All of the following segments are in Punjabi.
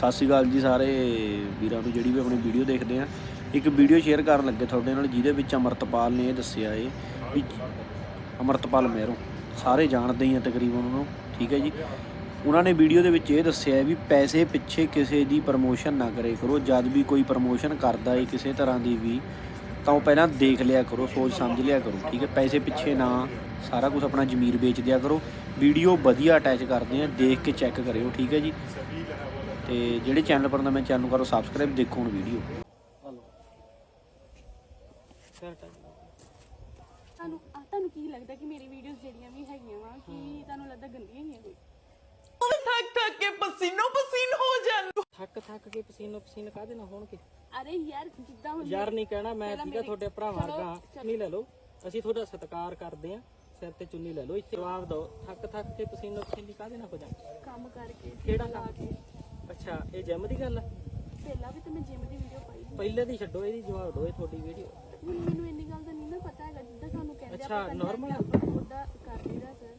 ਸਤਿ ਸ਼੍ਰੀ ਅਕਾਲ ਜੀ ਸਾਰੇ ਵੀਰਾਂ ਨੂੰ ਜਿਹੜੀ ਵੀ ਆਪਣੀ ਵੀਡੀਓ ਦੇਖਦੇ ਆ। ਇੱਕ ਵੀਡੀਓ ਸ਼ੇਅਰ ਕਰਨ ਲੱਗੇ ਤੁਹਾਡੇ ਨਾਲ, ਜਿਹਦੇ ਵਿੱਚ ਅਮਰਤਪਾਲ ਨੇ ਇਹ ਦੱਸਿਆ ਏ ਵੀ ਅਮਰਤਪਾਲ ਮਹਿਰੋਂ, ਸਾਰੇ ਜਾਣਦੇ ਹੀ ਆ ਤਕਰੀਬਨ ਉਹਨੂੰ, ਠੀਕ ਹੈ ਜੀ। ਉਹਨਾਂ ਨੇ ਵੀਡੀਓ ਦੇ ਵਿੱਚ ਇਹ ਦੱਸਿਆ ਵੀ ਪੈਸੇ ਪਿੱਛੇ ਕਿਸੇ ਦੀ ਪ੍ਰਮੋਸ਼ਨ ਨਾ ਕਰੇ ਕਰੋ, ਜਦ ਵੀ ਕੋਈ ਪ੍ਰਮੋਸ਼ਨ ਕਰਦਾ ਏ ਕਿਸੇ ਤਰ੍ਹਾਂ ਦੀ ਵੀ, ਤਾਂ ਉਹ ਪਹਿਲਾਂ ਦੇਖ ਲਿਆ ਕਰੋ, ਸੋਚ ਸਮਝ ਲਿਆ ਕਰੋ, ਠੀਕ ਹੈ। ਪੈਸੇ ਪਿੱਛੇ ਨਾ, ਸਾਰਾ ਕੁਝ ਆਪਣਾ ਜ਼ਮੀਰ ਵੇਚ ਦਿਆ ਕਰੋ। ਵੀਡੀਓ ਵਧੀਆ ਅਟੈਚ ਕਰਦੇ ਆ, ਦੇਖ ਕੇ ਚੈੱਕ ਕਰਿਓ, ਠੀਕ ਹੈ ਜੀ। ਤੇ ਜਿਹੜੇ ਚੈਨਲ ਪਰ ਨਵੇਂ ਚੈਨਲ ਨੂੰ ਕਰੋ ਸਬਸਕ੍ਰਾਈਬ ਦੇਖੋ ਹੁਣ ਵੀਡੀਓ ਤੁਹਾਨੂੰ ਆ ਤੁਹਾਨੂੰ ਕੀ ਲੱਗਦਾ ਕਿ ਮੇਰੀ ਵੀਡੀਓਜ਼ ਜਿਹੜੀਆਂ ਵੀ ਹੈਗੀਆਂ ਵਾ ਕਿ ਤੁਹਾਨੂੰ ਲੱਗਦਾ ਗੰਦੀਆਂ ਹੀ ਆ ਕੋਈ? ਥੱਕ ਥੱਕ ਕੇ ਪਸੀਨੋ ਪਸੀਨ ਹੋ ਜਾਣ ਥੱਕ ਥੱਕ ਕੇ ਪਸੀਨੋ ਪਸੀਨ ਕਾਹਦੇ ਨਾਲ ਹੋਣਗੇ? ਅਰੇ ਯਾਰ ਜਿੱਦਾਂ ਹੁਣ ਯਾਰ ਨਹੀਂ ਕਹਿਣਾ ਮੈਂ ਠੀਕਾ ਤੁਹਾਡੇ ਭਰਾਵਾਂ ਚਲੋ, ਵਰਗਾ ਚੁੰਨੀ ਲੈ ਲਓ। ਅਸੀਂ ਤੁਹਾਡਾ ਸਤਿਕਾਰ ਕਰਦੇ ਆਂ ਸਿਰ ਤੇ ਚੁੰਨੀ ਲੈ ਲਓ। ਇੱਥੇ ਜਵਾਬ ਦਿਓ ਥੱਕ ਥੱਕ ਕੇ ਪਸੀਨੋ ਪਸੀਨੀ ਕਾਹਦੇ ਨਾਲ ਹੋ ਜਾਣ ਕੰਮ ਕਰਕੇ ਕਿਹੜਾ ਲਾ ਕੰਮ? ਅੱਛਾ ਇਹ ਜਿਮ ਦੀ ਗੱਲ ਆ? ਪਹਿਲਾਂ ਵੀ ਤੇ ਮੈਂ ਜਿਮ ਦੀ ਵੀਡੀਓ ਪਾਈ ਸੀ। ਪਹਿਲੇ ਦੀ ਛੱਡੋ ਇਹਦੀ ਜਵਾਬ ਦਿਓ ਇਹ ਤੁਹਾਡੀ ਵੀਡੀਓ ਹੁਣ ਮੈਨੂੰ ਇੰਨੀ ਗੱਲ ਦਾ ਨਹੀਂ ਨਾ ਪਤਾ ਹੈਗਾ ਜਿੱਦਾਂ ਸਾਨੂੰ ਕਹਿੰਦੇ ਅੱਛਾ, normal? ਉਹਦਾ ਕਰ ਲਈਦਾ ਸਰ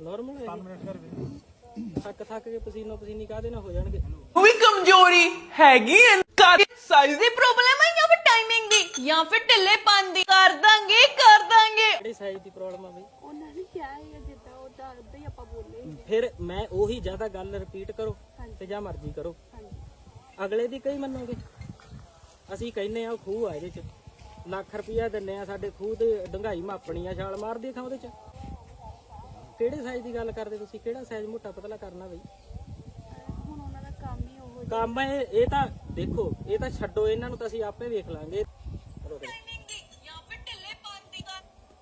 ਨਾਰਮਲ ਹੈ 5 ਮਿੰਟ ਕਰ ਥੱਕ ਥੱਕ ਕੇ ਪਸੀਨੋ ਪਸੀਨੀ ਕਾਹਦੇ ਨਾਲ ਹੋ ਜਾਣਗੇ? ਉਹ ਵੀ ਕਮਜ਼ੋਰੀ ਹੈਗੀ ਐ ਕਰ ਸਾਈਜ਼ ਦੀ ਪ੍ਰੋਬਲਮ ਹੈ ਜਾਂ ਫਿਰ ਟਾਈਮਿੰਗ ਦੀ? ਜਾਂ ਫਿਰ ਢਿੱਲੇ ਦੀ? ਕਰ ਦਾਂਗੇ ਕਰ ਦਾਂਗੇ। ਸਾਈਜ਼ ਦੀ ਪ੍ਰੋਬਲਮ ਆ ਬਈ। ਉਹਨਾਂ ਨੇ ਕਿਹਾ ਹੈਗਾ ਜਿੱਦਾਂ ਉਹਦਾ ਉਦਾਂ ਹੀ ਆਪਾਂ ਬੋਲੇ ਹੀ। ਫਿਰ ਮੈਂ ਉਹੀ ਜ਼ਿਆਦਾ ਗੱਲ ਰਿਪੀਟ ਕਰੋ। ਤੇ ਜਾਂ ਮਰਜ਼ੀ ਕਰੋ। ਹਾਂਜੀ। ਅਗਲੇ ਦੀ ਕਈ ਮੰਨੋਗੇ? ਅਸੀਂ ਕਹਿੰਨੇ ਆ ਖੂਹ ਆ ਇਹਦੇ ਚ। ਲੱਖ ਰੁਪਇਆ ਦਿੰਨੇ ਆ ਸਾਡੇ ਖੂਹ ਤੇ ਡੰਗਾਈ ਮਾਪਣੀ ਆ ਛਾਲ ਮਾਰਦੀ ਥਾਂ ਉਹਦੇ ਚ। ਕਿਹੜੇ ਸਾਈਜ਼ ਦੀ ਗੱਲ ਕਰਦੇ ਤੁਸੀਂ? ਕਿਹੜਾ ਸਾਈਜ਼ ਮੋਟਾ ਪਤਲਾ ਕਰਨਾ ਬਈ? ਅਹ ਹੁਣ ਉਹਨਾਂ ਦਾ ਕੰਮ ਹੀ ਉਹ ਕੰਮ ਇਹ ਇਹ ਤਾਂ ਦੇਖੋ ਇਹ ਤਾਂ ਛੱਡੋ ਇਹਨਾਂ ਨੂੰ ਤਾਂ ਅਸੀਂ ਆਪੇ ਵੇਖ ਲਾਂਗੇ।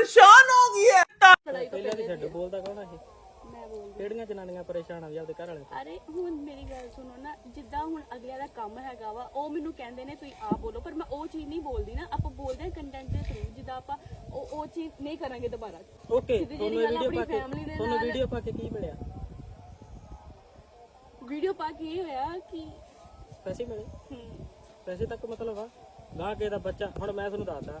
ਪਰੇਸ਼ਾਨ ਹੋ ਗਈ ਹੈ ਪਹਿਲਾਂ ਵੀ ਛੱਡ ਬੋਲਦਾ ਕੌਣ ਆ ਇਹ ਮੈਂ ਬੋਲਦੀ ਕਿਹੜੀਆਂ ਜਨਾਨੀਆਂ ਪਰੇਸ਼ਾਨ ਆ ਵੀ ਆਪਦੇ ਘਰ ਵਾਲੇ ਤੋਂ? ਅਰੇ ਹੁਣ ਮੇਰੀ ਗੱਲ ਸੁਣੋ ਨਾ ਜਿੱਦਾਂ ਹੁਣ ਅਗਲਿਆਂ ਦਾ ਕੰਮ ਹੈਗਾ ਵਾ ਉਹ ਮੈਨੂੰ ਕਹਿੰਦੇ ਨੇ ਤੁਸੀਂ ਆਪ ਬੋਲੋ ਪਰ ਮੈਂ ਉਹ ਚੀਜ਼ ਨਹੀਂ ਬੋਲਦੀ ਨਾ ਆਪਾਂ ਬੋਲਦੇ ਹਾਂ ਕੰਟੈਂਟ ਦੇ ਥਰੂ ਜਿੱਦਾਂ ਆਪਾਂ ਉਹ ਉਹ ਚੀਜ਼ ਨਹੀਂ ਕਰਾਂਗੇ ਦੁਬਾਰਾ। ਓਕੇ ਸਿੱਧੀ ਤੁਹਾਨੂੰ ਜਿਹੀ ਗੱਲ ਵੀਡੀਓ ਆਪਣੀ ਪਾ ਕੇ family ਦੇ ਤੁਹਾਨੂੰ ਨਾਲ- ਵੀਡੀਓ ਪਾ ਕੇ ਕੀ ਮਿਲਿਆ? ਵੀਡੀਓ ਪਾ ਕੇ ਇਹ ਹੋਇਆ ਕਿ ਪੈਸੇ ਮਿਲੇ? ਹਮ, ਪੈਸੇ ਤੱਕ ਮਤਲਬ ਆ? ਗਾਹ ਕੇ ਦਾ ਬੱਚਾ ਹੁਣ ਮੈਂ ਤੁਹਾਨੂੰ ਦੱਸਦਾ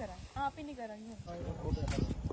ਆ ਕਰਾਂ। ਆਪ ਹੀ ਨਹੀਂ ਕਰਾਂਗੀ